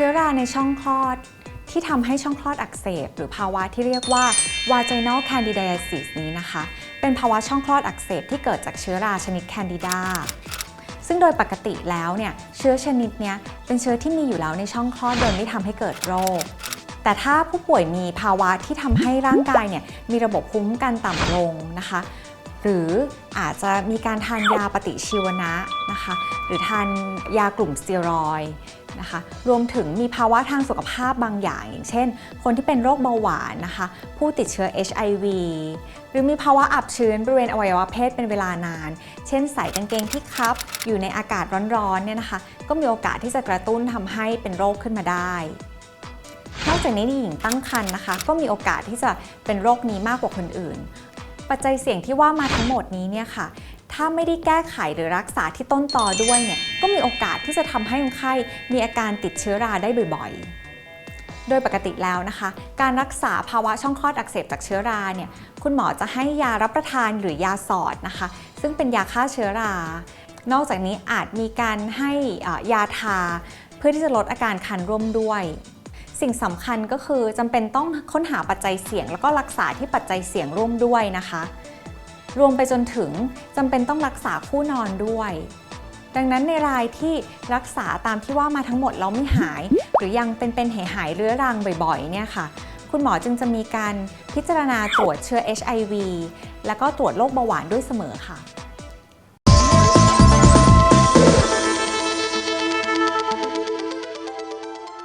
ชื้อราในช่องคลอดที่ทำให้ช่องคลอดอักเสบ หรือภาวะที่เรียกว่า vaginal candidiasis นี้นะคะ เป็นภาวะช่องคลอดอักเสบที่เกิดจากเชื้อราชนิด candida ซึ่งโดยปกติแล้วเนี่ยเชื้อชนิดเนี้ยเป็นเชื้อที่มีอยู่แล้วในช่องคลอดโดยไม่ทำให้เกิดโรค แต่ถ้าผู้ป่วยมีภาวะที่ทำให้ร่างกายเนี่ยมีระบบภูมิคุ้มกันต่ำลงนะคะ รืออาจจะมีการทานยาปฏิชีวนะนะคะ หรือทานยากลุ่มสเตียรอยนะคะรวมถึงมีภาวะทางสุขภาพบางอย่าง อย่างเช่น คนที่เป็นโรคเบาหวานนะคะ ผู้ติดเชื้อ HIV หรือมีภาวะอับชื้นบริเวณอวัยวะเพศเป็นเวลานาน เช่นใส่กางเกงที่คับ อยู่ในอากาศร้อนๆเนี่ยนะคะ ก็มีโอกาสที่จะกระตุ้นทำให้เป็นโรคขึ้นมาได้นอกจากนี้หญิงตั้งครรภ์นะคะ ก็มีโอกาสที่จะเป็นโรคนี้มากกว่าคนอื่น ปัจจัยเสี่ยงที่ว่ามาทั้งหมดนี้เนี่ยค่ะ ถ้าไม่ได้แก้ไขหรือรักษาที่ต้นตอด้วยเนี่ย ก็มีโอกาสที่จะทำให้คนไข้มีอาการติดเชื้อราได้บ่อยๆโดยปกติแล้วนะคะ การรักษาภาวะช่องคลอดอักเสบจากเชื้อราเนี่ยคุณหมอจะให้ยารับประทานหรือยาสอดนะคะ ซึ่งเป็นยาฆ่าเชื้อรา นอกจากนี้อาจมีการให้ยาทา เพื่อที่จะลดอาการคันร่วมด้วย สิ่งสำคัญก็คือจำเป็นต้องค้นหาปัจจัยเสี่ยง แล้วก็รักษาที่ปัจจัยเสี่ยงร่วมด้วยนะคะ รวมไปจนถึงจำเป็นต้องรักษาคู่นอนด้วย ดังนั้นในรายที่รักษาตามที่ว่ามาทั้งหมดแล้วไม่หาย หรือยังเป็นเป็นหายหายเรื้อรังบ่อยๆเนี่ยค่ะคุณหมอจึงจะมีการพิจารณาตรวจเชื้อ HIV แล้วก็ตรวจโรคเบาหวานด้วยเสมอค่ะ